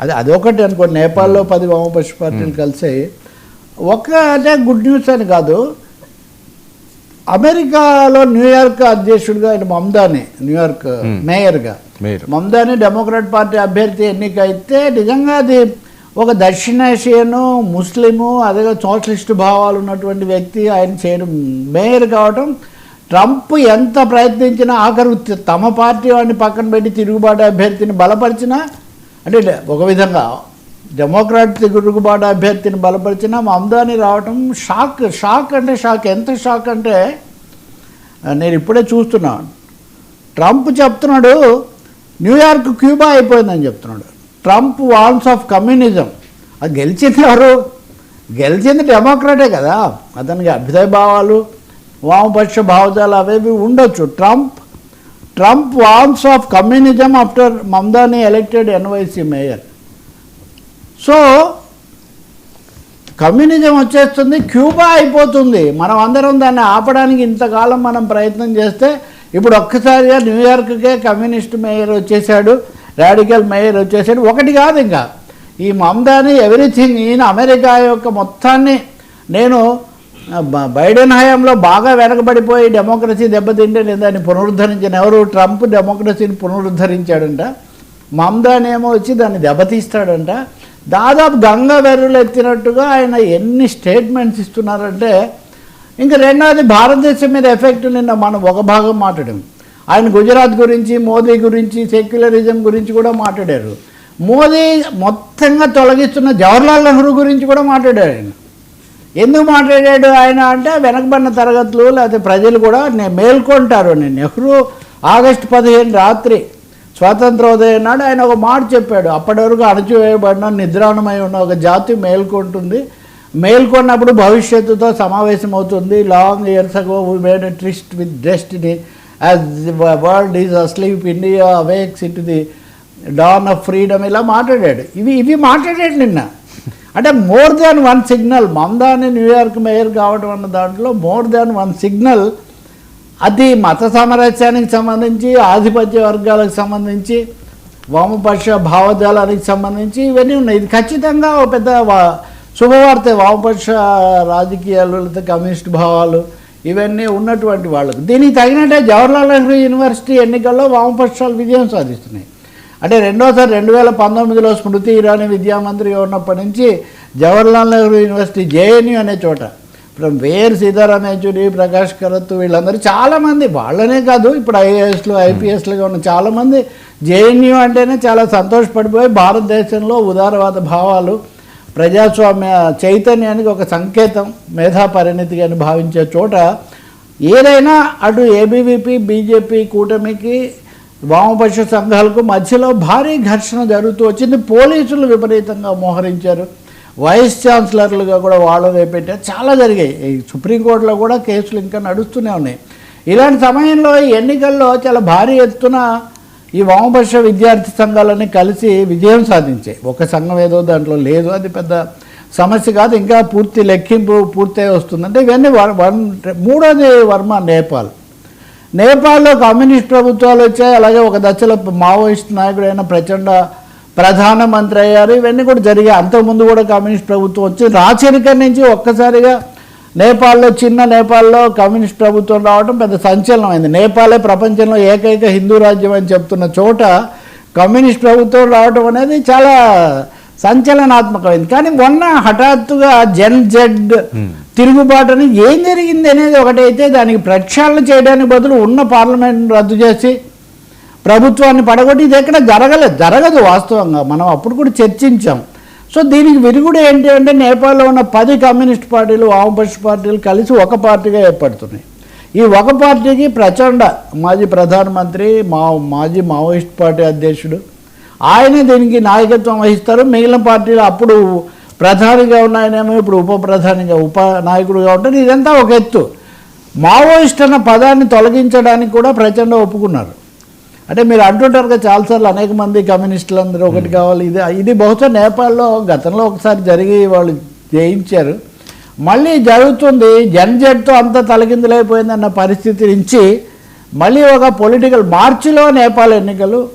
అది అదొకటి అనుకో నేపాల్లో పది వామపక్ష పార్టీలు కలిసి ఒక అంటే గుడ్ న్యూస్ అని కాదు. అమెరికాలో న్యూయార్క్ అధ్యక్షుడిగా ఆయన మమ్దాని న్యూయార్క్ మేయర్గా. మేయర్. మమ్దాని డెమోక్రాట్ పార్టీ అభ్యర్థి ఎన్నికైతే నిజంగా అది ఒక దక్షిణాసియను ముస్లిము అదే సోషలిస్ట్ భావాలు ఉన్నటువంటి వ్యక్తి ఆయన చేయడం మేయర్ కావటం ట్రంప్ ఎంత ప్రయత్నించినా ఆఖరు తమ పార్టీ వాడిని పక్కన పెట్టి తిరుగుబాటు అభ్యర్థిని బలపరిచినా అంటే ఒక విధంగా డెమోక్రాట్ తిరుగుబాటు అభ్యర్థిని బలపరిచినా మమ్దాని రావటం షాక్ షాక్ అంటే షాక్. ఎంత షాక్ అంటే నేను ఇప్పుడే చూస్తున్నాను ట్రంప్ చెప్తున్నాడు న్యూయార్క్ క్యూబా అయిపోయిందని చెప్తున్నాడు. Trump warns of communism. అది గెలిచింది ఎవరు? గెలిచింది డెమోక్రాటే కదా. అతనికి అభ్యుదయ భావాలు వామపక్ష భావజాలు అవేవి ఉండొచ్చు. Trump Trump warns of communism after Mamdani elected NYC mayor so communism వచ్చేస్తుంది క్యూబా అయిపోతుంది. మనం అందరం దాన్ని ఆపడానికి ఇంతకాలం మనం ప్రయత్నం చేస్తే ఇప్పుడు ఒక్కసారిగా న్యూయార్క్కే కమ్యూనిస్ట్ మేయర్ వచ్చేసాడు రాడికల్ మేయర్ వచ్చేసాడు. ఒకటి కాదు ఇంకా. ఈ మమ్దాని ఎవ్రీథింగ్ ఈయన అమెరికా యొక్క మొత్తాన్ని నేను బైడెన్ హయాంలో బాగా వెనకబడిపోయి డెమోక్రసీ దెబ్బతింటే నేను దాన్ని పునరుద్ధరించిన ఎవరు? ట్రంప్ డెమోక్రసీని పునరుద్ధరించాడంట. మమ్దాన్ ఏమో వచ్చి దాన్ని దెబ్బతీస్తాడంట. దాదాపు గంగ వెర్రులు ఎత్తినట్టుగా ఆయన ఎన్ని స్టేట్మెంట్స్ ఇస్తున్నారంటే ఇంకా రెండవది భారతదేశం మీద ఎఫెక్ట్ నిన్న మనం ఒక భాగం మాట్లాడాం. ఆయన గుజరాత్ గురించి మోదీ గురించి సెక్యులరిజం గురించి కూడా మాట్లాడారు. మోదీ మొత్తంగా తొలగిస్తున్న జవహర్లాల్ నెహ్రూ గురించి కూడా మాట్లాడారు ఆయన. ఎందుకు మాట్లాడాడు ఆయన అంటే వెనకబడిన తరగతులు లేకపోతే ప్రజలు కూడా మేల్కొంటారు. నేను నెహ్రూ ఆగస్టు పదిహేను రాత్రి స్వాతంత్రోదయం నాడు ఆయన ఒక మాట చెప్పాడు. అప్పటి వరకు అణచివేయబడిన నిద్రాణమై ఉన్న ఒక జాతి మేల్కొంటుంది. మేల్కొన్నప్పుడు భవిష్యత్తుతో సమావేశం అవుతుంది long years ago we made tryst with destiny as the world is asleep India awakes it the dawn of freedom ఇలా మాట్లాడాడు. ఇవి ఇవి మాట్లాడాడు నిన్న. అంటే more than one signal Mamdani New York mayor కావడం అన్న దాంట్లో మోర్ దాన్ వన్ సిగ్నల్ అది మత సామరస్యానికి సంబంధించి ఆధిపత్య వర్గాలకు సంబంధించి వామపక్ష భావజాలానికి సంబంధించి ఇవన్నీ ఉన్నాయి. ఇది ఖచ్చితంగా ఒక పెద్ద శుభవార్త. వామపక్ష రాజకీయాలు లేదా కమ్యూనిస్ట్ భావాలు ఇవన్నీ ఉన్నటువంటి వాళ్ళకు. దీనికి తగినట్టే జవహర్లాల్ నెహ్రూ యూనివర్సిటీ ఎన్నికల్లో వామపక్షాలు విజయం సాధిస్తున్నాయి. అంటే రెండోసారి రెండు వేల పంతొమ్మిదిలో స్మృతి ఇరానీ విద్యామంత్రిగా ఉన్నప్పటి నుంచి జవహర్లాల్ నెహ్రూ యూనివర్సిటీ జేఎన్యూ అనే చోట ఇప్పుడు వేర్ సీతారాం యేచూరి ప్రకాష్ కరత్ వీళ్ళందరూ చాలామంది వాళ్ళనే కాదు ఇప్పుడు ఐఏఎస్లు ఐపీఎస్లుగా ఉన్న చాలామంది జేఎన్యూ అంటేనే చాలా సంతోషపడిపోయి భారతదేశంలో ఉదారవాద భావాలు ప్రజాస్వామ్య చైతన్యానికి ఒక సంకేతం మేధా పరిణితి అని భావించే చోట ఏదైనా అటు ఏబీవీపీ బీజేపీ కూటమికి వామపక్ష సంఘాలకు మధ్యలో భారీ ఘర్షణ జరుగుతూ వచ్చింది. పోలీసులు విపరీతంగా మోహరించారు. వైస్ ఛాన్సలర్లుగా కూడా వాళ్ళని పెట్టారు. చాలా జరిగాయి. ఈ సుప్రీంకోర్టులో కూడా కేసులు ఇంకా నడుస్తూనే ఉన్నాయి. ఇలాంటి సమయంలో ఈ ఎన్నికల్లో చాలా భారీ ఎత్తున ఈ వామపక్ష విద్యార్థి సంఘాలన్నీ కలిసి విజయం సాధించాయి. ఒక సంఘం ఏదో దాంట్లో లేదు. అది పెద్ద సమస్య కాదు. ఇంకా పూర్తి లెక్కింపు పూర్తయి వస్తుందంటే ఇవన్నీ వన్ వన్ మూడోది వర్మ నేపాల్. నేపాల్లో కమ్యూనిస్ట్ ప్రభుత్వాలు వచ్చాయి. అలాగే ఒక దశలో మావోయిస్ట్ నాయకుడైన ప్రచండ ప్రధానమంత్రి అయ్యారు. ఇవన్నీ కూడా జరిగాయి. అంతకుముందు కూడా కమ్యూనిస్ట్ ప్రభుత్వం వచ్చి రాచరికం నుంచి ఒక్కసారిగా నేపాల్లో చిన్న నేపాల్లో కమ్యూనిస్ట్ ప్రభుత్వం రావడం పెద్ద సంచలనం అయింది నేపాలే ప్రపంచంలో ఏకైక హిందూ రాజ్యం అని చెప్తున్న చోట కమ్యూనిస్ట్ ప్రభుత్వం రావడం అనేది చాలా సంచలనాత్మకమైంది. కానీ మొన్న హఠాత్తుగా జన్ జెడ్ తిరుగుబాటుని ఏం జరిగింది అనేది ఒకటైతే దానికి ప్రక్షాళన చేయడానికి బదులు ఉన్న పార్లమెంట్ రద్దు చేసి ప్రభుత్వాన్ని పడగొట్టి ఇది ఎక్కడ జరగలేదు జరగదు వాస్తవంగా. మనం అప్పుడు కూడా చర్చించాం. సో దీనికి విరుగుడు ఏంటి అంటే నేపాల్లో ఉన్న పది కమ్యూనిస్ట్ పార్టీలు వామపక్ష పార్టీలు కలిసి ఒక పార్టీగా ఏర్పడుతున్నాయి. ఈ ఒక పార్టీకి ప్రచండ మాజీ ప్రధానమంత్రి మా మాజీ మావోయిస్ట్ పార్టీ అధ్యక్షుడు ఆయనే దీనికి నాయకత్వం వహిస్తారు. మిగిలిన పార్టీలు అప్పుడు ప్రధానిగా ఉన్న ఆయనేమో ఇప్పుడు ఉప ప్రధానిగా ఉప నాయకుడిగా ఉంటారు. ఇదంతా ఒక ఎత్తు. మావోయిస్ట్ అన్న పదాన్ని తొలగించడానికి కూడా ప్రచండ ఒప్పుకున్నారు. అంటే మీరు అంటుంటారు కదా చాలాసార్లు అనేక మంది కమ్యూనిస్టులు అందరూ ఒకటి కావాలి ఇది ఇది బహుశా నేపాల్లో గతంలో ఒకసారి జరిగి వాళ్ళు జయించారు. మళ్ళీ జరుగుతుంది జన్జెడ్తో అంతా తలకిందులైపోయిందన్న పరిస్థితి నుంచి మళ్ళీ ఒక పొలిటికల్ మార్చిలో నేపాల్ ఎన్నికలు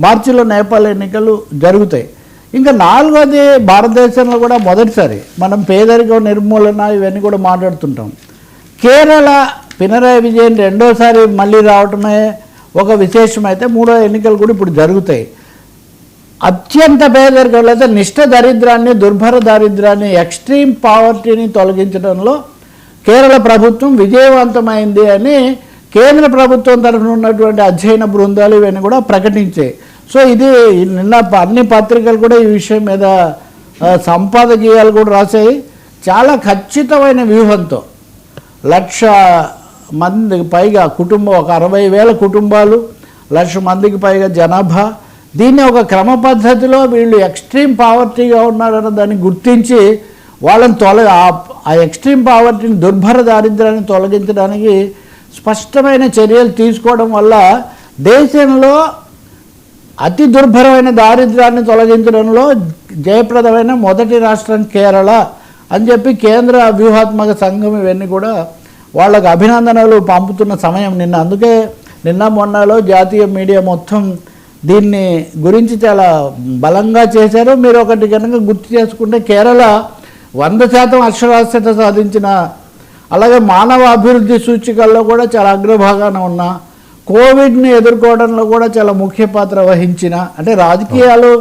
మార్చిలో నేపాల్ ఎన్నికలు జరుగుతాయి. ఇంకా నాలుగోది భారతదేశంలో కూడా మొదటిసారి మనం పేదరికం నిర్మూలన ఇవన్నీ కూడా మాట్లాడుతుంటాం. కేరళ పినరాయి విజయన్ రెండోసారి మళ్ళీ రావటమే ఒక విశేషమైతే మూడో ఎన్నికలు కూడా ఇప్పుడు జరుగుతాయి. అత్యంత పేదరికం లేదా నిష్ఠ దరిద్రాన్ని దుర్భర దారిద్రాన్ని ఎక్స్ట్రీమ్ పావర్టీని తొలగించడంలో కేరళ ప్రభుత్వం విజయవంతమైంది అని కేంద్ర ప్రభుత్వం తరఫున ఉన్నటువంటి అధ్యయన బృందాలు ఇవన్నీ కూడా ప్రకటించాయి. సో ఇది నిన్న ప- అన్ని పత్రికలు కూడా ఈ విషయం మీద సంపాదకీయాలు కూడా రాశాయి. చాలా ఖచ్చితమైన వ్యూహంతో లక్ష మందికి పైగా కుటుంబం ఒక అరవై వేల కుటుంబాలు లక్ష మందికి పైగా జనాభా. దీన్ని ఒక క్రమ పద్ధతిలో వీళ్ళు ఎక్స్ట్రీమ్ పావర్టీగా ఉన్నారన్న దాన్ని గుర్తించి వాళ్ళని తొల ఆ- ఆ ఎక్స్ట్రీమ్ పావర్టీని దుర్భర దారిద్ర్యాన్ని తొలగించడానికి స్పష్టమైన చర్యలు తీసుకోవడం వల్ల దేశంలో అతి దుర్భరమైన దారిద్ర్యాన్ని తొలగించడంలో జయప్రదమైన మొదటి రాష్ట్రం కేరళ అని చెప్పి కేంద్ర వ్యూహాత్మక సంఘం ఇవన్నీ కూడా వాళ్ళకు అభినందనలు పంపుతున్న సమయం నిన్న. అందుకే నిన్న మొన్నలో జాతీయ మీడియా మొత్తం దీన్ని గురించి చాలా బలంగా చేశారు. మీరు ఒకటి కనుక గుర్తు చేసుకుంటే కేరళ వంద శాతం అక్షరాస్యత సాధించిన అలాగే మానవ అభివృద్ధి సూచికల్లో కూడా చాలా అగ్రభాగాన ఉన్న కోవిడ్ని ఎదుర్కోవడంలో కూడా చాలా ముఖ్య పాత్ర వహించిన అంటే రాజకీయాలు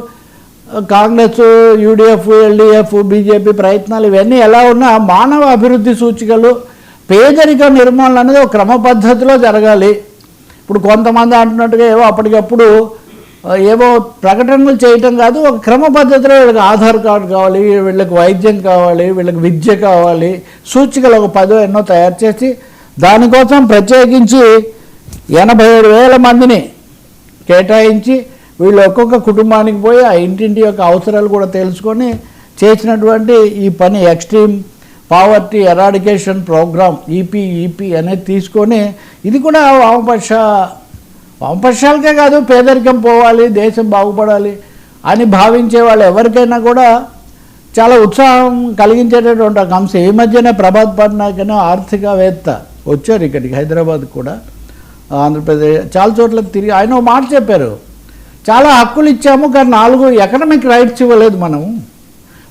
కాంగ్రెస్ యూడిఎఫ్ ఎల్డిఎఫ్ బీజేపీ ప్రయత్నాలు ఇవన్నీ ఎలా ఉన్నా మానవ అభివృద్ధి సూచికలు పేదరిక నిర్మూలన అనేది ఒక క్రమ పద్ధతిలో జరగాలి. ఇప్పుడు కొంతమంది అంటున్నట్టుగా ఏవో అప్పటికప్పుడు ఏవో ప్రకటనలు చేయటం కాదు ఒక క్రమ పద్ధతిలో వీళ్ళకి ఆధార్ కార్డు కావాలి వీళ్ళకి వైద్యం కావాలి వీళ్ళకి విద్య కావాలి సూచికలు ఒక పదో ఎన్నో తయారు చేసి దానికోసం ప్రత్యేకించి ఎనభై ఏడు వేల మందిని కేటాయించి వీళ్ళు ఒక్కొక్క కుటుంబానికి పోయి ఆ ఇంటింటి యొక్క అవసరాలు కూడా తెలుసుకొని చేసినటువంటి ఈ పని extreme poverty eradication programme EP EP అనేది తీసుకొని ఇది కూడా వామపక్ష వామపక్షాలకే కాదు పేదరికం పోవాలి దేశం బాగుపడాలి అని భావించే వాళ్ళు ఎవరికైనా కూడా చాలా ఉత్సాహం కలిగించేటటువంటి ఒక అంశం. ఈ మధ్యనే ప్రభాత్ పట్నాయక్ ఆర్థికవేత్త వచ్చారు ఇక్కడికి హైదరాబాద్ కూడా. ఆంధ్రప్రదేశ్ చాలా చోట్ల తిరిగి ఆయన ఒక మాట చెప్పారు. చాలా హక్కులు ఇచ్చాము కానీ నాలుగు ఎకనమిక్ రైట్స్ ఇవ్వలేదు మనము.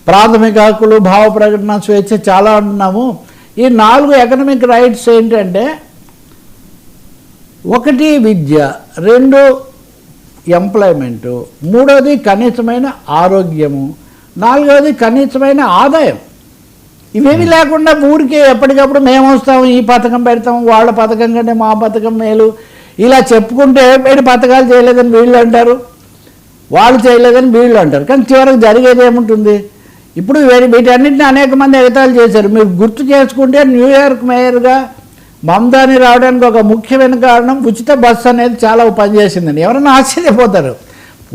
ప్రాథమిక హక్కులు భావ ప్రకటన స్వేచ్ఛ చాలా అంటున్నాము. ఈ నాలుగు ఎకనమిక్ రైట్స్ ఏంటంటే ఒకటి విద్య రెండు ఎంప్లాయ్మెంటు మూడోది కనీసమైన ఆరోగ్యము నాలుగవది కనీసమైన ఆదాయం. ఇవేమి లేకుండా ఊరికి ఎప్పటికప్పుడు మేము వస్తాము ఈ పథకం పెడతాము వాళ్ళ పథకం కంటే మా పథకం మేలు. ఇలా చెప్పుకుంటే వీడి పథకాలు చేయలేదని వీళ్ళు అంటారు. వాళ్ళు చేయలేదని వీళ్ళు అంటారు. కానీ చివరికి జరిగేది ఏముంటుంది? ఇప్పుడు వీటి వీటన్నిటిని అనేక మంది ఎగతాలు చేశారు. మీరు గుర్తు చేసుకుంటే న్యూయార్క్ మేయర్గా మమతాని రావడానికి ఒక ముఖ్యమైన కారణం ఉచిత బస్సు అనేది చాలా పనిచేసిందండి. ఎవరైనా ఆశ్చర్యపోతారు.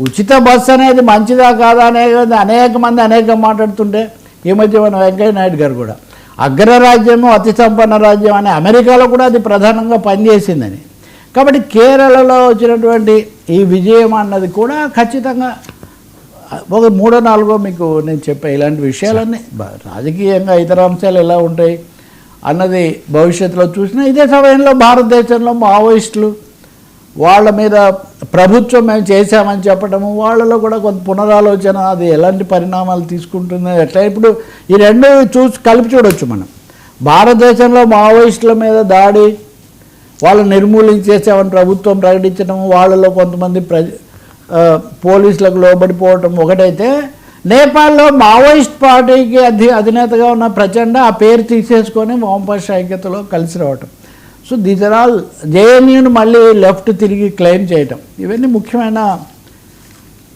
ఉచిత బస్సు అనేది మంచిదా కాదా అనేది అనేక మంది అనేక మాట్లాడుతుంటే ఈ మధ్య మన వెంకయ్య నాయుడు గారు కూడా. అగ్రరాజ్యము అతి సంపన్న రాజ్యం అనే అమెరికాలో కూడా అది ప్రధానంగా పనిచేసిందని. కాబట్టి కేరళలో వచ్చినటువంటి ఈ విజయం అన్నది కూడా ఖచ్చితంగా ఒక మూడో నాలుగో మీకు నేను చెప్పే ఇలాంటి విషయాలన్నీ రాజకీయంగా ఇతర అంశాలు ఎలా ఉంటాయి అన్నది భవిష్యత్తులో చూసినా ఇదే సమయంలో భారతదేశంలో మావోయిస్టులు వాళ్ళ మీద ప్రభుత్వం మేము చేశామని చెప్పడము వాళ్ళలో కూడా కొంత పునరాలోచన అది ఎలాంటి పరిణామాలు తీసుకుంటుంది ఎట్లా? ఇప్పుడు ఈ రెండు చూసి కలిపి చూడొచ్చు మనం. భారతదేశంలో మావోయిస్టుల మీద దాడి వాళ్ళు నిర్మూలించేసామని ప్రభుత్వం ప్రకటించడం వాళ్ళలో కొంతమంది ప్ర పోలీసులకు లోబడిపోవటం ఒకటైతే నేపాల్లో మావోయిస్ట్ పార్టీకి అధి అధినేతగా ఉన్న ప్రచండ ఆ పేరు తీసేసుకొని వామపక్ష ఐక్యతలో కలిసి రావటం. సో దీస్ ఆర్ ఆల్ జేఎన్యూని మళ్ళీ లెఫ్ట్ తిరిగి క్లెయిమ్ చేయటం. ఇవన్నీ ముఖ్యమైన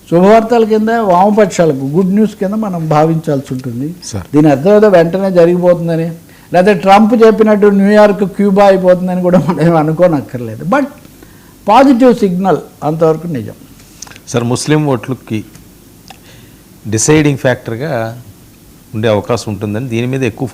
శుభవార్తల కింద వామపక్షాలకు గుడ్ న్యూస్ కింద మనం భావించాల్సి ఉంటుంది. సార్. దీని అర్థం ఏదో వెంటనే జరిగిపోతుందని. లేకపోతే ట్రంప్ చెప్పినట్టు న్యూయార్క్ క్యూబా అయిపోతుందని కూడా మనం అనుకోనక్కర్లేదు. బట్ పాజిటివ్ సిగ్నల్ అంతవరకు నిజం. సార్ ముస్లిం ఓట్లకి డిసైడింగ్ ఫ్యాక్టర్గా ఉండే అవకాశం ఉంటుందని దీని మీద ఎక్కువ